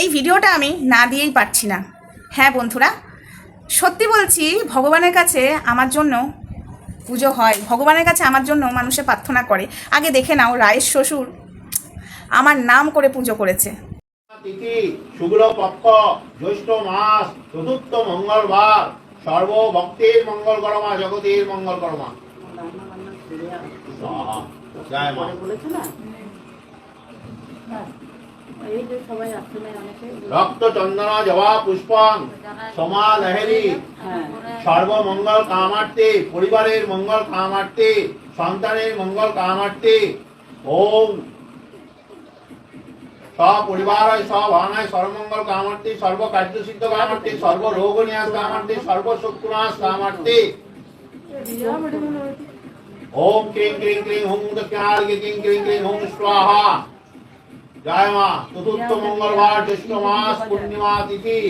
এই ভিডিওটা আমি না দিয়েই পারছি না। হ্যাঁ বন্ধুরা সত্যি বলছি ভগবানের কাছে আমার জন্য পুজো হয়। ভগবানের কাছে আমার জন্য মানুষে প্রার্থনা করে। আগে দেখে নাও রায়ের শ্বশুর আমার নাম করে পুজো করেছে। তিথি শুক্ল পক্ষ জ্যৈষ্ঠ মাস চতুর্থ মঙ্গলবার সর্বভক্তির মঙ্গল করমা জগতের মঙ্গল করমা। জয় মা। রক্ত চন্দন জবা পুষ্পং সমা লহেরি হ্যাঁ সর্বমঙ্গল কামার্থে, পরিবারের মঙ্গল কামার্থে, সন্তানের মঙ্গল কামার্থে। ওম। সপরিবার, সভানায়, সর্বমঙ্গল কামার্থে সর্বকার্য সিদ্ধ কামার্থে সর্বরোগ নিয়াস কামার্থে সর্বশত্রুনাশ কামার্থে। ওম ক্রিং ক্রিং ক্রিং হুম দক্ষিণার্ঘ্য ক্রিং ক্রিং ক্রিং হুম স্বাহা। चतुर्थ मंगलवार ज्येष्ठ मास पूर्णिमा तिथि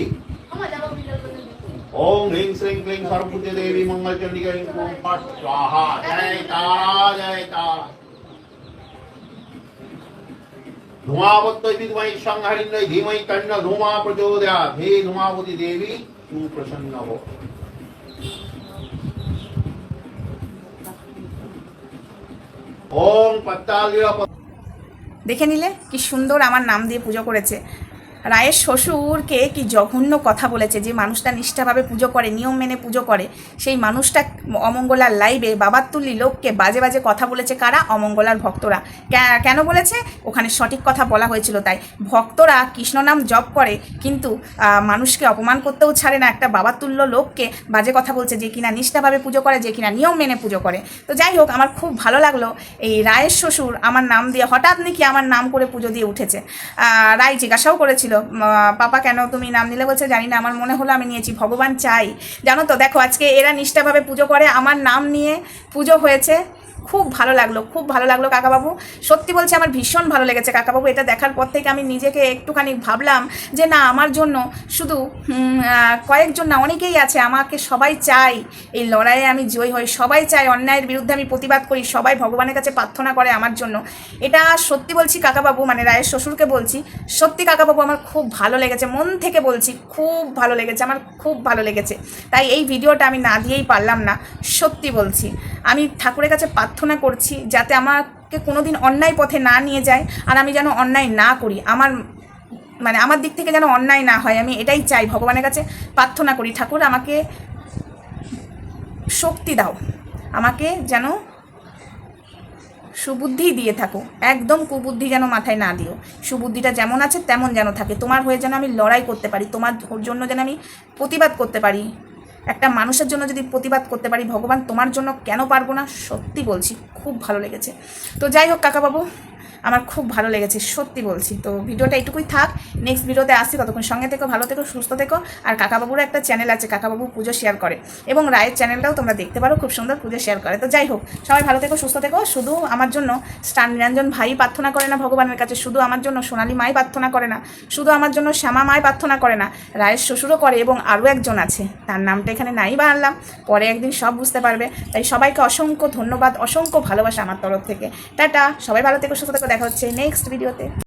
ओम ह्रीं श्रीं क्लीं सर्वभूते देवी मंगल चंडी स्वाहा। जय तारा जय तारा। धूमावत्त देवी तू प्रसन्न हो। ओम पत्तालिया দেখে নিলে কি সুন্দর আমার নাম দিয়ে পুজো করেছে। রায়ের শ্বশুরকে কি জঘন্য কথা বলেছে যে মানুষটা নিষ্ঠাভাবে পুজো করে, নিয়ম মেনে পুজো করে? সেই মানুষটা অমঙ্গলার লাইভে বাবার তুল্লি লোককে বাজে বাজে কথা বলেছে কারা? অমঙ্গলার ভক্তরা। কেন বলেছে? ওখানে সঠিক কথা বলা হয়েছিল তাই। ভক্তরা কৃষ্ণ নাম জপ করে, কিন্তু মানুষকে অপমান করতেও ছাড়ে না। একটা বাবার তুল্য লোককে বাজে কথা বলছে যে কিনা নিষ্ঠাভাবে পুজো করে, যে কিনা নিয়ম মেনে পুজো করে। তো যাই হোক, আমার খুব ভালো লাগল এই রায়ের শ্বশুর আমার নাম দিয়ে হঠাৎ নাকি আমার নাম করে পুজো দিয়ে উঠেছে। রায় জিজ্ঞাসাও করেছিল পাপা কেন তুমি নাম নিলে? বলছে, জানি না, আমার মনে হলো আমি নিয়েছি, ভগবান চাই। জানো তো, দেখো, আজকে এরা নিষ্ঠাভাবে পুজো করে, আমার নাম নিয়ে পুজো হয়েছে। খুব ভালো লাগল, খুব ভালো লাগল কাকাবাবু। সত্যি বলছে, আমার ভীষণ ভালো লেগেছে কাকাবাবু, এটা দেখার পর থেকে আমি নিজেকে একটুখানি ভাবলাম যে না, আমার জন্য শুধু কয়েকজন না, অনেকেই আছে, আমাকে সবাই চাই। এই লড়াইয়ে আমি জয় হই, সবাই চাই অন্যায়ের বিরুদ্ধে আমি প্রতিবাদ করি, সবাই ভগবানের কাছে প্রার্থনা করে আমার জন্য। এটা সত্যি বলছি কাকাবাবু মানে রায়ের শ্বশুরকে বলছি, সত্যি কাকাবাবু, আমার খুব ভালো লেগেছে, মন থেকে বলছি, খুব ভালো লেগেছে, আমার খুব ভালো লেগেছে। তাই এই ভিডিওটা আমি না দিয়েই পারলাম না, সত্যি বলছি। আমি ঠাকুরের কাছে প্রার্থনা করছি যাতে আমাকে কোনোদিন অন্যায় পথে না নিয়ে যায় আর আমি যেন অন্যায় না করি। আমার মানে আমার দিক থেকে যেন অন্যায় না হয়, আমি এটাই চাই। ভগবানের কাছে প্রার্থনা করি। ঠাকুর, আমাকে শক্তি দাও। আমাকে যেন সুবুদ্ধি দিয়ে থাকো। একদম কুবুদ্ধি যেন মাথায় না দিও। সুবুদ্ধিটা যেমন আছে তেমন যেন থাকে। তোমার হয়ে যেন আমি লড়াই করতে পারি। তোমার জন্য যেন আমি প্রতিবাদ করতে পারি। একটা মানুষের জন্য যদি প্রতিবাদ করতে পারি, ভগবান তোমার জন্য কেন পারব না? সত্যি বলছি, খুব ভালো লেগেছে। তো যাই হোক, কাকাবাবু আমার খুব ভালো লেগেছে, সত্যি বলছি। তো ভিডিওটা এটুকুই থাক নেক্সট ভিডিওতে আসি ততক্ষণ সঙ্গে থেকো, ভালো থেকো, সুস্থ থেকো, আর কাকাবাবুরও একটা চ্যানেল আছে, কাকাবাবু পুজো শেয়ার করে। এবং রায়ের চ্যানেলটাও তোমরা দেখতে পারো, খুব সুন্দর পুজো শেয়ার করে। তো যাই হোক, সবাই ভালো থেকো, সুস্থ থেকো, শুধু আমার জন্য স্টান নিরঞ্জন ভাই প্রার্থনা করে না ভগবানের কাছে, শুধু আমার জন্য সোনালী মাই প্রার্থনা করে না, শুধু আমার জন্য শ্যামা মাই প্রার্থনা করে না, রায়ের শ্বশুরও করে এবং আরও একজন আছে, তার নামটা এখানে নাই বা আনলাম, পরে একদিন সব বুঝতে পারবে। তাই সবাইকে অসংখ্য ধন্যবাদ, অসংখ্য ভালোবাসা আমার তরফ থেকে। টাটা, সবাই ভালো থেকো, সুস্থ থেকো দেখা হচ্ছে নেক্সট ভিডিওতে।